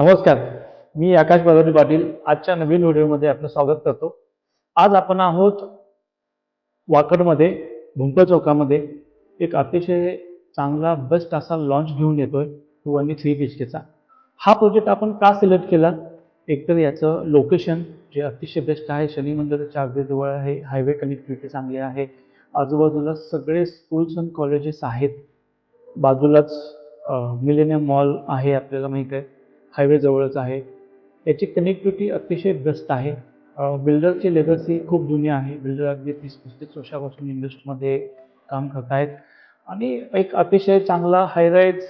नमस्कार. मी आकाश बरोडी पाटील. आजच्या नवीन व्हिडिओमध्ये आपलं स्वागत करतो. आज आपण आहोत वाकडमध्ये भुंकर चौकामध्ये एक अतिशय चांगला बेस्ट असा लॉन्च घेऊन येतोय टू आणि थ्री बी एच केचा हा प्रोजेक्ट आपण का सिलेक्ट केला? एकतर याचं लोकेशन जे अतिशय बेस्ट आहे शनी मंदिराच्या अगदी जवळ आहे हायवे कनेक्टिव्हिटी चांगली आहे आजूबाजूला सगळे स्कूल्स अँड कॉलेजेस आहेत. बाजूलाच मिलेनियम मॉल आहे आपल्याला माहीत आहे. हायवेजवळच आहे. याची कनेक्टिव्हिटी अतिशय बेस्ट आहे. बिल्डरची लेगसी खूप जुनी आहे. बिल्डर अगदी तीस पस्तीस वर्षापासून इंडस्ट्रीमध्ये काम करत आहेत आणि एक अतिशय चांगला हायराईज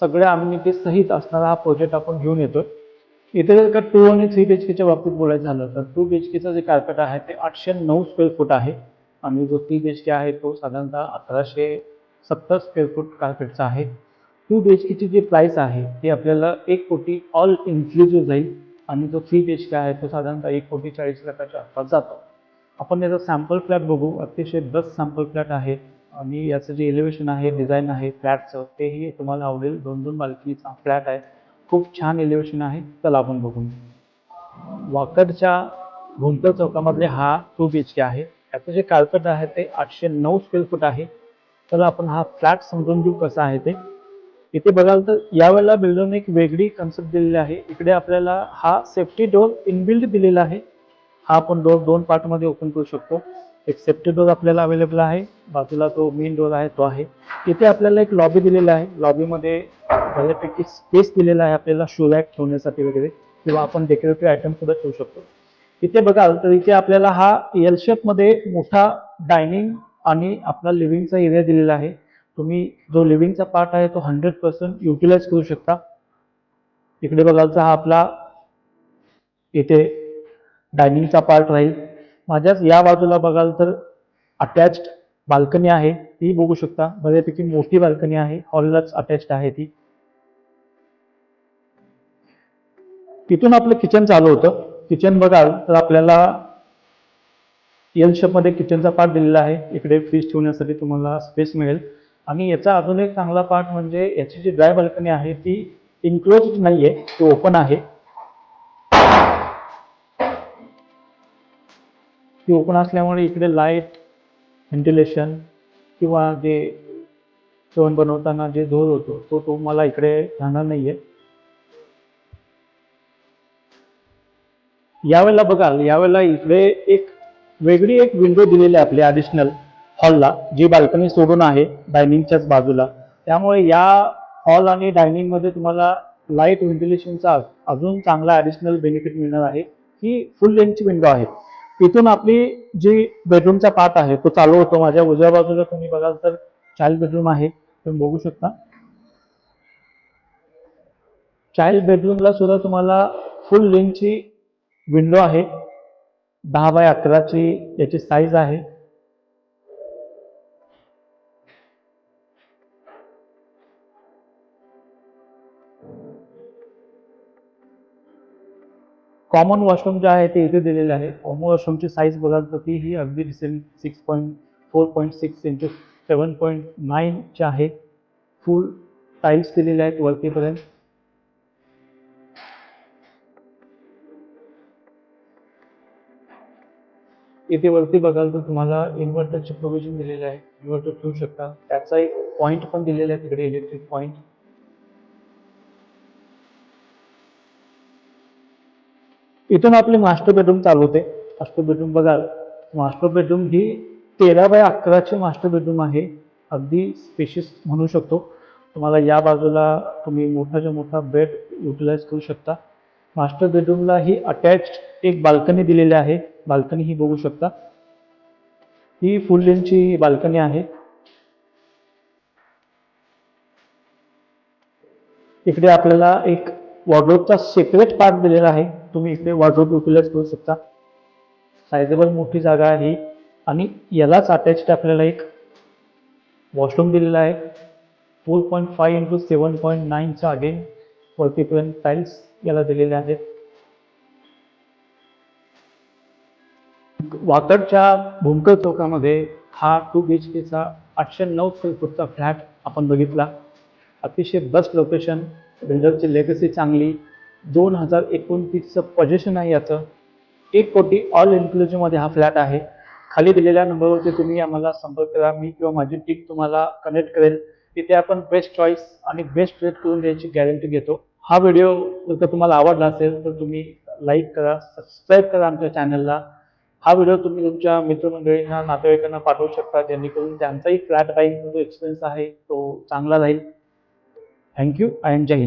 सगळ्या अम्युनिटी सहित असणारा हा प्रोजेक्ट आपण घेऊन येतो इथे जर का टू आणि थ्री बी एच केच्या बाबतीत बोलायचं झालं तर टू बी एच केचं जे कार्पेट आहे ते आठशे नऊ स्क्वेअर फूट आहे. आणि जो थ्री बी एच के आहे तो साधारणतः अकराशे सत्तर स्क्वेअर फूट कार्पेटचा आहे. टू बी एच केची जी प्राईस आहे ती आपल्याला एक कोटी ऑल इन्क्लुझिव्ह जाईल. आणि जो थ्री बी एच के आहे तो साधारणतः एक कोटी चाळीस लाखाच्या आसपास जातो. आपण याचा सॅम्पल फ्लॅट बघू. अतिशय बेस्ट सॅम्पल फ्लॅट आहे. आणि याचं जे एलिव्हेशन आहे डिझाईन आहे फ्लॅटचं तेही तुम्हाला आवडेल. दोन दोन बाल्कनीचा फ्लॅट आहे. खूप छान एलिव्हेशन आहे. चला आपण बघून वाकडच्या भुंकर चौकामधले हा टू बी एच के आहे. याचं जे कार्पेट आहे ते आठशे नऊ स्क्वेअर फूट आहे. तर आपण हा फ्लॅट समजून घेऊ कसा आहे ते. इथे बघाल तर यावेळेला बिल्डरने एक वेगळी कन्सेप्ट दिलेली आहे. इकडे आपल्याला हा सेफ्टी डोर इनबिल्ड दिलेला आहे. हा आपण डोर दोन पार्टमध्ये ओपन करू शकतो. एक सेफ्टी डोर आपल्याला अवेलेबल आहे. बाजूला तो मेन डोर आहे तो आहे. इथे आपल्याला एक लॉबी दिलेला आहे. लॉबीमध्ये बऱ्यापैकी स्पेस दिलेला आहे आपल्याला शोलॅक रॅक ठेवण्यासाठी वगैरे किंवा आपण डेकोरेटिव्ह आयटम सुद्धा ठेवू शकतो. इथे बघाल तर इथे आपल्याला हा एलमध्ये मोठा डायनिंग आणि आपला लिव्हिंगचा एरिया दिलेला आहे. तुम्ही जो लिव्हिंगचा पार्ट आहे तो हंड्रेड पर्सेंट युटिलाइज करू शकता. इकडे बघाल तर हा आपला इथे डायनिंगचा पार्ट राहील. माझ्याच या बाजूला बघाल तर अटॅच्ड बाल्कनी आहे ती बघू शकता. बऱ्यापैकी मोठी बाल्कनी आहे. हॉललाच अटॅच्ड आहे ती. तिथून आपलं किचन चालू होतं. किचन बघाल तर आपल्याला एलमध्ये किचनचा पार्ट दिलेला आहे. इकडे फ्रीज ठेवण्यासाठी तुम्हाला स्पेस मिळेल. आणि याचा अजून एक चांगला पार्ट म्हणजे याची जी ड्राय बाल्कनी आहे ती इन्क्लोज नाहीये ती ओपन आहे. ती ओपन असल्यामुळे इकडे लाइट व्हेंटिलेशन किंवा जे जेवण बनवताना जे धूर होतो तो तुम्हाला इकडे राहणार नाहीये. यावेळेला बघाल यावेळेला इकडे एक वेगळी एक विंडो दिलेली आहे आपल्या ॲडिशनल हॉलला जी बाल्कनी सोडून आहे डायनिंगच्याच बाजूला. त्यामुळे या हॉल आणि डायनिंगमध्ये तुम्हाला लाइट व्हेंटिलेशनचा अजून चांगला ॲडिशनल बेनिफिट मिळणार आहे. ही फुल लेंथची विंडो आहे. इथून आपली जी बेडरूमचा पार्ट आहे तो चालू होतो माझ्या उजव्या बाजूला. तुम्ही बघाल तर चाइल्ड बेडरूम आहे. तुम्ही बघू शकता. चाइल्ड बेडरूमला सुद्धा तुम्हाला फुल लेंथची विंडो आहे. दहा बाय अकराची याची साईज आहे. कॉमन वॉशरूम जे आहे ते इथे दिलेले आहे. कॉमन वॉशरूमची साईज बघाल तर ती ही अगदी recent six point four point six into seven point नाईनचे आहे. फुल टाईल्स दिलेले आहेत वरतीपर्यंत. इथे वरती बघाल तर तुम्हाला इन्व्हर्टरचे प्रोव्हिजन दिलेले आहे. इन्व्हर्टर ठेवू शकता. त्याचा एक पॉईंट पण दिलेला आहे. तिकडे इलेक्ट्रिक पॉईंट इथून आपली मास्टर बेडरूम चालू होते. मास्टर बेडरूम बघाल. मास्टर बेडरूम ही तेरा बाय अकराचे मास्टर बेडरूम आहे. अगदी स्पेशियस म्हणू शकतो. तुम्हाला या बाजूला तुम्ही मोठाच्या मोठा बेड युटिलाइज करू शकता. मास्टर बेडरूमला ही अटॅच एक बाल्कनी दिलेली आहे. बाल्कनी ही बघू शकता. ही फुल लेनची बाल्कनी आहे. इकडे आपल्याला एक वॉर्ड्रोबचा सेपरेट पार्ट दिलेला आहे. तुम्ही इथे वॉर्ड्रोब युटिलाइज करू शकता. सायझेबल मोठी जागा आहे आणि यालाच अटॅच्ड आपल्याला एक वॉशरूम दिलेला आहे. Four point five into seven point नाईनच्या again वरतीपर्यंत टाईल्स याला दिलेले आहेत. वाकडच्या भूमकर चौकामध्ये हा टू बी एच केचा आठशे नऊ स्क्वेअर फूटचा फ्लॅट आपण बघितला. अतिशय बेस्ट लोकेशन बिल्डरची लेगसी चांगली. दोन हजार एकोणतीसचं पोझिशन आहे याचं. एक कोटी ऑल इन्क्लुझिव्हमध्ये हा फ्लॅट आहे. खाली दिलेल्या नंबरवरती तुम्ही आम्हाला संपर्क करा. मी किंवा माझी टीम तुम्हाला कनेक्ट करेल. तिथे आपण बेस्ट चॉईस आणि बेस्ट रेट करून द्यायची गॅरंटी घेतो. हा व्हिडिओ जर तुम्हाला आवडला असेल तर तुम्ही लाईक करा सबस्क्राईब करा आमच्या चॅनलला हा व्हिडिओ तुम्ही तुमच्या मित्रमंडळींना नातेवाईकांना पाठवू शकता. जेणेकरून त्यांचाही फ्लॅट बाईंग जो एक्सपिरियन्स आहे तो चांगला राहील. thank you. And jai